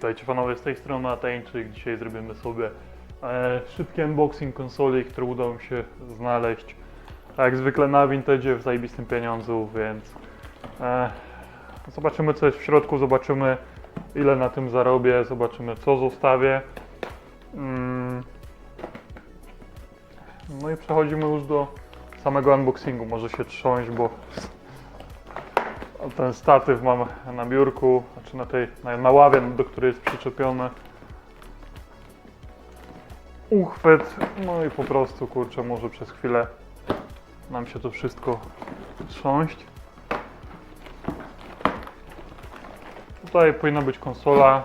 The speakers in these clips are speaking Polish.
Witajcie panowie z tej strony Ateńczyk. Dzisiaj zrobimy sobie e, szybki unboxing konsoli, które udało mi się znaleźć. Jak zwykle na Vintage w zajebistym pieniądzu, więc e, zobaczymy co jest w środku, zobaczymy ile na tym zarobię, zobaczymy co zostawię. Mm. No i przechodzimy już do samego unboxingu. Może się trząść, bo ten statyw mam na biurku, znaczy na tej, na, na ławie, do której jest przyczepiony uchwyt. No i po prostu, kurczę, może przez chwilę nam się to wszystko trząść. Tutaj powinna być konsola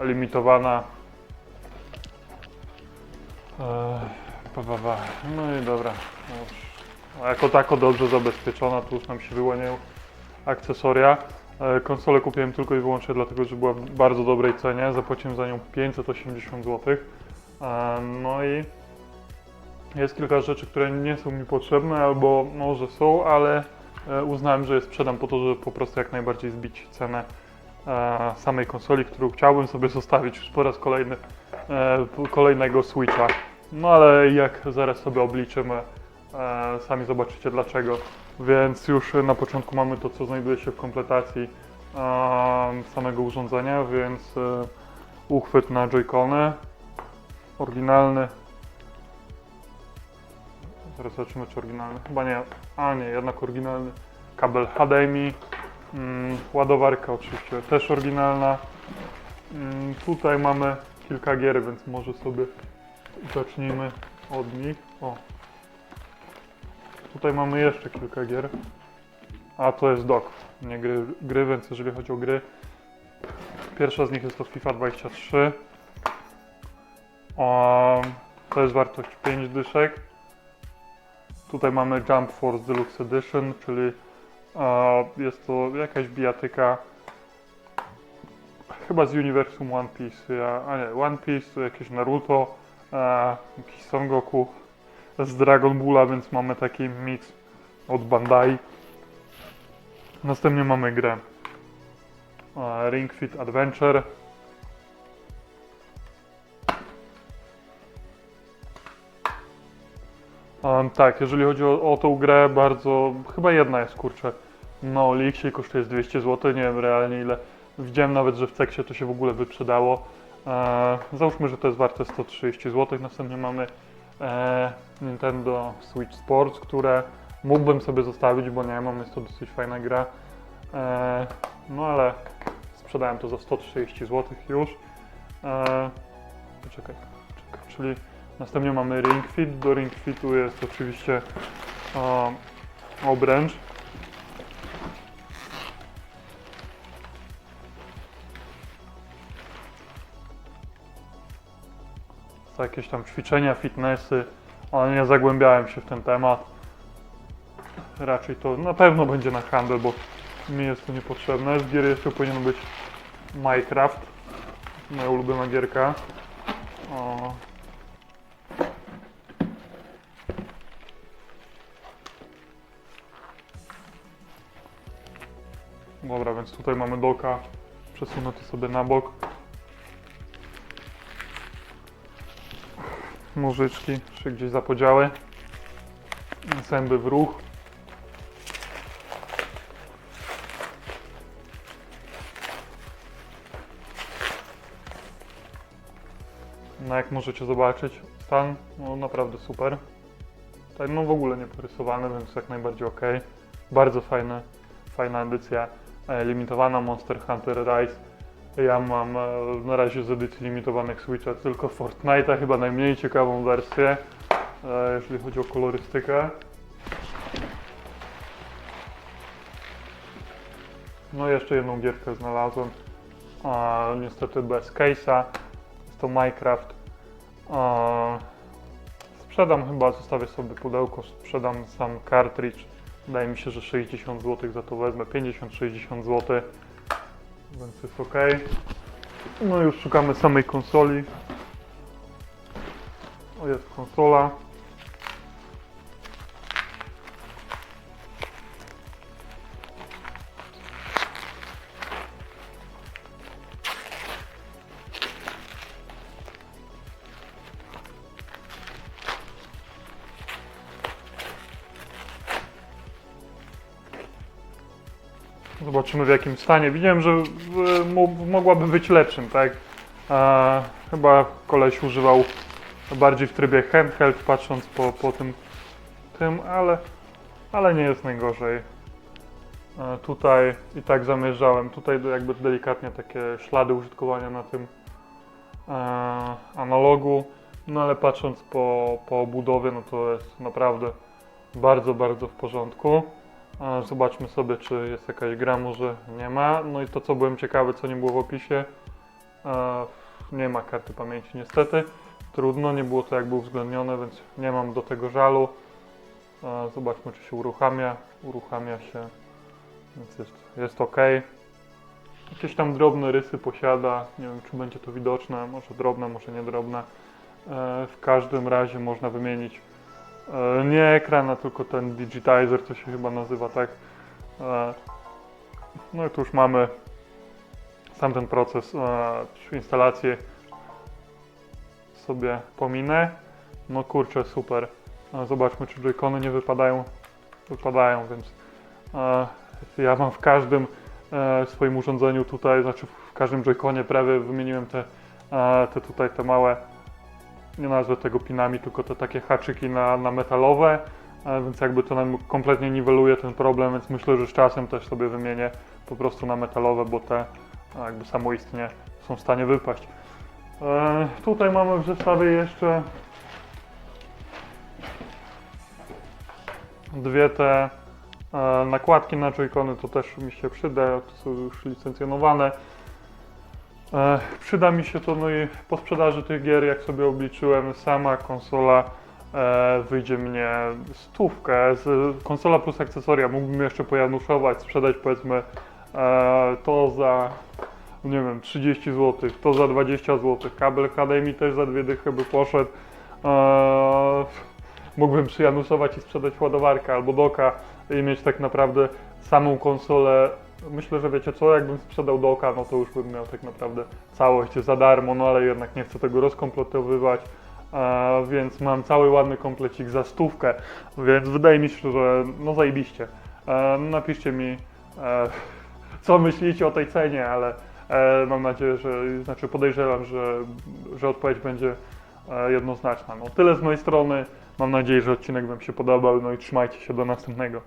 limitowana. Eee. No i dobra. Już. A Jako tako dobrze zabezpieczona, tu już nam się wyłaniają akcesoria. E, Konsolę kupiłem tylko i wyłącznie dlatego, że była w bardzo dobrej cenie. Zapłaciłem za nią 580 zł. E, No i jest kilka rzeczy, które nie są mi potrzebne, albo może są, ale e, uznałem, że je sprzedam po to, żeby po prostu jak najbardziej zbić cenę samej konsoli, którą chciałbym sobie zostawić już po raz kolejny kolejnego Switcha. No ale jak zaraz sobie obliczymy, sami zobaczycie dlaczego. Więc już na początku mamy to, co znajduje się w kompletacji samego urządzenia, więc e, uchwyt na joycony, oryginalny. Zaraz zobaczymy, czy oryginalny. Chyba nie, a nie, jednak oryginalny. Kabel HDMI, mm, ładowarka oczywiście też oryginalna. Mm, tutaj mamy kilka gier, więc może sobie zacznijmy od nich. O, Tutaj mamy jeszcze kilka gier. A to jest dock, nie gry, gry, więc jeżeli chodzi o gry. Pierwsza z nich jest to FIFA 23. Um, to jest wartość 5 dyszek. Tutaj mamy Jump Force Deluxe Edition, czyli jest to jakaś bijatyka chyba z uniwersum One Piece, a nie, One Piece, jakieś Naruto, e, jakiś Son Goku, z Dragon Balla, więc mamy taki mix od Bandai. Następnie mamy grę e, Ring Fit Adventure. Um, tak, jeżeli chodzi o, o tą grę, bardzo, chyba jedna jest, kurczę, na Olixie kosztuje z 200 zł, nie wiem realnie ile. Widziałem nawet, że w Ceksie to się w ogóle wyprzedało. E, załóżmy, że to jest warte 130 zł. Następnie mamy Nintendo Switch Sports, które mógłbym sobie zostawić, bo nie mam, jest to dosyć fajna gra. E, no ale sprzedałem to za 130 zł już. E, poczekaj, czekaj, czyli następnie mamy Ring Fit. Do Ring Fitu jest oczywiście e, obręcz. Jakieś tam ćwiczenia, fitnessy, ale nie zagłębiałem się w ten temat. Raczej to na pewno będzie na handel, bo mi jest to niepotrzebne. Z gier jeszcze powinien być Minecraft, moja ulubiona gierka. O. Dobra, więc tutaj mamy doka. Przesunę to sobie na bok. Nożyczki się gdzieś zapodziały. Zęby w ruch. No jak możecie zobaczyć, stan no naprawdę super. Tak no w ogóle nie porysowany, więc jak najbardziej ok. Bardzo fajne, fajna edycja e, limitowana Monster Hunter Rise. Ja mam e, na razie z edycji limitowanych Switcha tylko Fortnite'a, chyba najmniej ciekawą wersję, e, jeżeli chodzi o kolorystykę. No jeszcze jedną gierkę znalazłem, a, niestety bez case'a, jest to Minecraft. A, sprzedam chyba, zostawię sobie pudełko, sprzedam sam cartridge. Wydaje mi się, że 60 zł za to wezmę, 50-60 zł więc jest ok. No już szukamy samej konsoli. O jest konsola. Zobaczymy w jakim stanie. Widziałem, że mogłaby być lepszym, tak? E, chyba koleś używał bardziej w trybie handheld, patrząc po, po tym, tym ale, ale nie jest najgorzej. Tutaj i tak zamierzałem. Tutaj jakby delikatnie takie ślady użytkowania na tym analogu. No ale patrząc po, po obudowie, no to jest naprawdę bardzo, bardzo w porządku. Zobaczmy sobie, czy jest jakaś gra, może nie ma. No i to, co byłem ciekawy, co nie było w opisie. e, Nie ma karty pamięci niestety. Trudno, nie było to jakby uwzględnione, więc nie mam do tego żalu. E, Zobaczmy, czy się uruchamia. Uruchamia się, więc jest, jest ok. Jakieś tam drobne rysy posiada. Nie wiem, czy będzie to widoczne. Może drobne, może nie drobne. E, W każdym razie można wymienić nie ekran, a tylko ten digitizer, co się chyba nazywa tak. E, No i tu już mamy sam ten proces e, czy instalację sobie pominę. No kurczę, super. E, Zobaczmy, czy joycony nie wypadają. Wypadają, więc e, ja mam w każdym e, swoim urządzeniu tutaj, znaczy w każdym joyconie prawie wymieniłem te, e, te tutaj te małe nie nazwę tego pinami, tylko te takie haczyki na, na metalowe, e, więc jakby to nam kompletnie niweluje ten problem, więc myślę, że z czasem też sobie wymienię po prostu na metalowe, bo te e, jakby samoistnie są w stanie wypaść. E, tutaj mamy w zestawie jeszcze dwie te nakładki na joycony, to też mi się przyda, to są już licencjonowane. Przyda mi się to, no i po sprzedaży tych gier, jak sobie obliczyłem, sama konsola e, wyjdzie mnie stówkę. Z, konsola plus akcesoria mógłbym jeszcze pojanuszować, sprzedać powiedzmy e, to za, nie wiem, 30 zł, to za 20 zł. Kabel HDMI też za dwie dychy by poszedł. E, mógłbym przyjanusować i sprzedać ładowarkę albo doka i mieć tak naprawdę samą konsolę Myślę, że wiecie co, jakbym sprzedał doka, no to już bym miał tak naprawdę całość za darmo, no ale jednak nie chcę tego rozkompletowywać, więc mam cały ładny komplecik za stówkę, więc wydaje mi się, że no zajebiście. E, napiszcie mi, e, co myślicie o tej cenie, ale e, mam nadzieję, że, znaczy podejrzewam, że, że odpowiedź będzie jednoznaczna. No tyle z mojej strony, mam nadzieję, że odcinek Wam się podobał, no i trzymajcie się do następnego.